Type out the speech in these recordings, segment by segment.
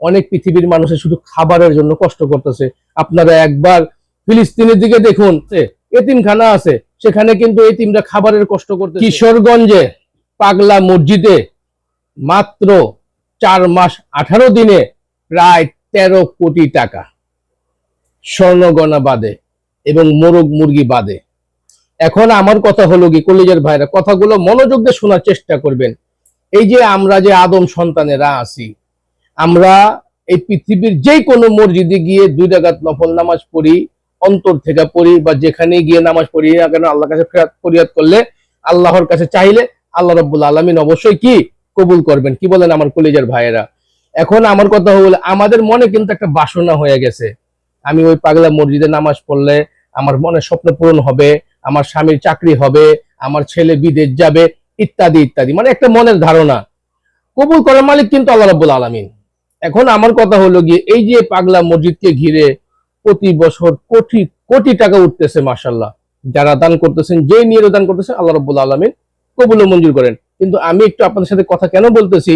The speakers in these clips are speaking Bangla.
অনেক পৃথিবীর মানুষের শুধু খাবারের জন্য কষ্ট করতেছে। আপনারা একবার ফিলিস্তিনের দিকে দেখুন এতিমখানা আছে, সেখানে কিন্তু এতিমরা খাবারের কষ্ট করতে কিশোরগঞ্জে পাগলা মসজিদে মাত্র চার মাস আঠারো দিনে প্রায় তেরো কোটি টাকা স্বর্ণগণা বাদে এবং মোরগ মুরগি বাদে। এখন আমার কথা হলো কি, কলেজের ভাইরা, কথাগুলো মনোযোগ দিয়ে শোনার চেষ্টা করবেন। এই যে আমরা যে আদম সন্তানেরা আছি আমরা এই পৃথিবীর যে কোনো মসজিদে গিয়ে দুই রাকাত নফল নামাজ পড়ি, অন্তর থেকে পড়ি বা যেখানে গিয়ে নামাজ পড়ি না কেন আল্লাহর কাছে ফরিয়াদ করলে আল্লাহর কাছে চাইলে আল্লাহ রব্বুল আলমিন অবশ্যই কি কবুল করবেন। কি বলেন আমার কলেজের ভাইয়েরা? এখন আমার কথা হলো, আমাদের মনে কিন্তু একটা বাসনা হয়ে গেছে। আমি ওই পাগলা মসজিদে নামাজ পড়লে আমার মনে স্বপ্ন পূরণ হবে, আমার স্বামীর চাকরি হবে, আমার ছেলে বিদেশ যাবে, ইত্যাদি ইত্যাদি। মানে একটা মনের ধারণা। কবুল করার মালিক কিন্তু আল্লাহ রাব্বুল আলামিন। এখন আমার কথা হলো গিয়ে, এই যে পাগলা মসজিদকে ঘিরে প্রতি বছর কোটি কোটি টাকা উঠতেছে মাসাল্লাহ যারা দান করতেছেন যে নিয়ে দান করতেছেন, আল্লাহ রাব্বুল আলামিন কবুল মঞ্জুর করেন। কিন্তু আমি একটু আপনাদের সাথে কথা কেন বলতেছি?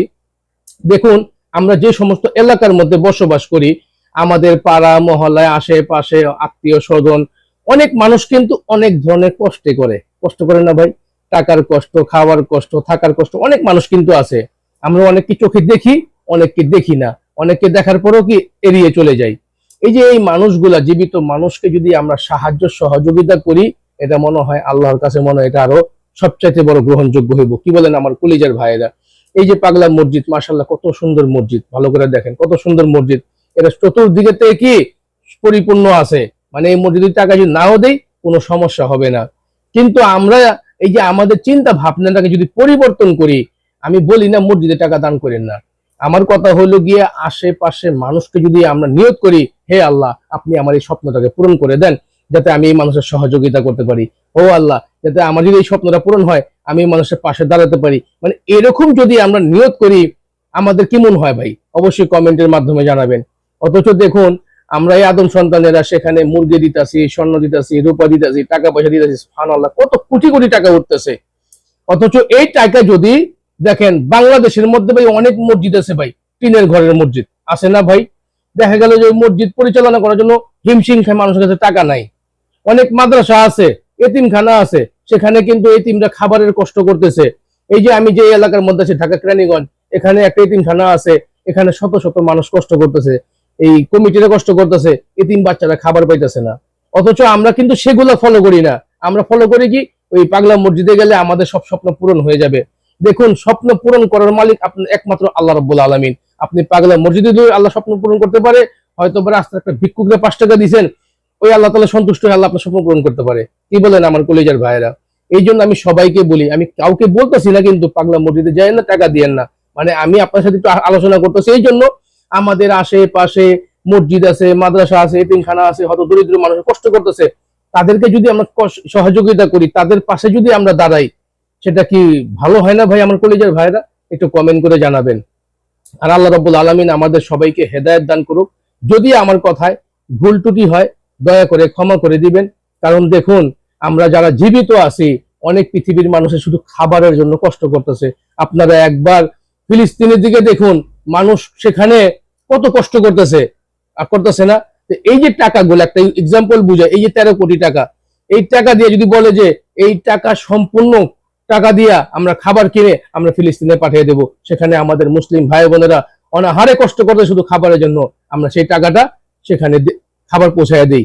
দেখুন, আমরা যে সমস্ত এলাকার মধ্যে বসবাস করি, আমাদের পাড়া, মহল্লায়, আশেপাশে আত্মীয় স্বজন, অনেক মানুষ কিন্তু অনেক ধরনের কষ্টে করে। কষ্ট করে না ভাই? টাকার কষ্ট, খাওয়ার কষ্ট, থাকার কষ্ট, অনেক মানুষ কিন্তু আছে। আমরা অনেককে চোখে দেখি অনেককে দেখি না, অনেককে দেখার পরেও কি এড়িয়ে চলে যাই। এই যে এই মানুষগুলা, জীবিত মানুষকে যদি আমরা সাহায্য, সহযোগিতা করি, এটা মনে হয় আল্লাহর কাছে মনে হয় এটা আরও সবচাইতে বড় গ্রহণযোগ্য হইব। কি বলেন আমার কলিজার ভাইয়েরা? এই যে পাগলা মসজিদ মাসাল্লাহ কত সুন্দর মসজিদ, ভালো করে দেখেন, কত সুন্দর মসজিদ। এটা চতুর্দিকে কি পরিপূর্ণ আছে? মানে এই মসজিদের টাকা যদি নাও দেই, কোনো সমস্যা হবে না। কিন্তু আমরা এই যে আমাদের চিন্তা ভাবনাটাকে যদি পরিবর্তন করি, আমি বলি না মসজিদে টাকা দান করেন না। আমার কথা হলো গিয়ে আশেপাশে মানুষকে যদি আমরা নিয়োগ করি, হে আল্লাহ, আপনি আমার এই স্বপ্নটাকে পূরণ করে দেন, যাতে আমি এই মানুষের সহযোগিতা করতে পারি। ও আল্লাহ, যাতে আমার যদি এই স্বপ্নটা পূরণ হয়, আমি মানুষের পাশে দাঁড়াতে পারি। মানে এরকম যদি আমরা নিয়োগ করি, আমাদের কেমন হয় ভাই? অবশ্যই কমেন্টের মাধ্যমে জানাবেন। অথচ দেখুন, আমরা এই আদম সন্তানেরা সেখানে মুরগি দিতাছি, স্বর্ণ দিতেছি, রূপা দিতাছি, টাকা পয়সা দিতেছি ফান আল্লাহ কত কোটি কোটি টাকা উঠতেছে। অথচ এই টাকা যদি দেখেন, বাংলাদেশের মধ্যে ভাই অনেক মসজিদ আছে ভাই, টিনের ঘরের মসজিদ। আছে না ভাই? দেখা গেল যে মসজিদ পরিচালনা করার জন্য হিমশিম খায় মানুষের কাছে টাকা নাই। অনেক মাদ্রাসা আছে, এতিমখানা আছে, সেখানে কিন্তু এতিমরা খাবারের কষ্ট করতেছে। এই যে আমি যে এলাকার মধ্যে আছি, ঢাকা কেরানীগঞ্জ, এখানে একটা এতিমখানা আছে, এখানে শত শত মানুষ কষ্ট করতেছে। এই কমিটিরা কষ্ট করতেছে, এতিম বাচ্চারা খাবার পাইতেছে না। অথচ আমরা কিন্তু সেগুলো ফলো করি না। আমরা ফলো করি কি, ওই পাগলা মসজিদে গেলে আমাদের সব স্বপ্ন পূরণ হয়ে যাবে। দেখুন, স্বপ্ন পূরণ করার মালিক আপনার একমাত্র আল্লাহ রব্বুল আলমিন। আপনি পাগলা মসজিদে দিয়ে আল্লাহ স্বপ্ন পূরণ করতে পারে হয়তো বা রাস্তায় একটা ভিক্ষুকরে পাঁচ টাকা দিয়েছেন ওই আল্লাহ তালা সন্তুষ্ট হয়ে আল্লাহ আপনার স্বপ্ন পূরণ করতে পারে। কি বলেন আমার কলেজের ভাইয়েরা? এই জন্য আমি সবাইকে বলি, আমি কাউকে বলতেছি না কিন্তু পাগলা মসজিদে যাই না, টাকা দিয়েন না। মানে আমি আপনার সাথে একটু আলোচনা করতেছি, এই জন্য আমাদের আশেপাশে মসজিদ আছে, মাদ্রাসা আছে, এতিমখানা আছে, হয়তো দরিদ্র মানুষ কষ্ট করতেছে। তাদেরকে যদি আমরা সহযোগিতা করি, তাদের পাশে যদি আমরা দাঁড়াই সেটা কি ভালো হয় না ভাই আমার কলেজের ভাইরা একটু কমেন্ট করে জানাবেন। আর আল্লাহ রব্বুল আলমিন আমাদের সবাইকে হেদায়ত দান করুক। যদি আমার কথায় ভুল ত্রুটি হয়, দয়া করে ক্ষমা করে দিবেন। কারণ দেখুন, আমরা যারা জীবিত আছি, অনেক পৃথিবীর মানুষের শুধু খাবারের জন্য কষ্ট করতেছে। আপনারা একবার ফিলিস্তিনের দিকে দেখুন, মানুষ সেখানে কত কষ্ট করতেছে। করতেছে না। এই যে টাকাগুলো, একটা এক্সাম্পল বুঝায় এই যে তেরো কোটি টাকা, এই টাকা দিয়ে যদি বলে যে এই টাকা সম্পূর্ণ টাকা দিয়া আমরা খাবার কিনে আমরা ফিলিস্তিনে পাঠিয়ে দেব। সেখানে আমাদের মুসলিম ভাই বোনেরা অনাহারে কষ্ট করতে শুধু খাবারের জন্য আমরা সেই টাকাটা সেখানে খাবার পৌঁছায় দিই।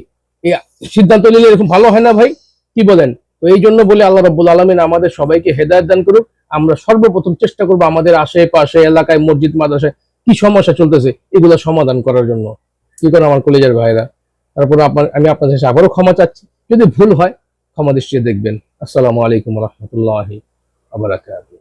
সিদ্ধান্ত নিলে এরকম ভালো হয় না ভাই? কি বলেন? তো এই জন্য বলে আল্লাহ রব্বুল আলমিন আমাদের সবাইকে হেদায়ত দান করুক। আমরা সর্বপ্রথম চেষ্টা করব আমাদের আশেপাশে, এলাকায়, মসজিদ, মাদ্রাসায় কি সমস্যা চলতেছে এগুলো সমাধান করার জন্য। কি করে আমার কলেজের ভাইরা? তারপর আপনার আমি আপনাদের কাছে আবারও ক্ষমা চাচ্ছি। যদি ভুল হয় ক্ষমা দৃষ্টিতে দেখবেন আসসালামু আলাইকুম রহমতুল্লাহ আবরাকাত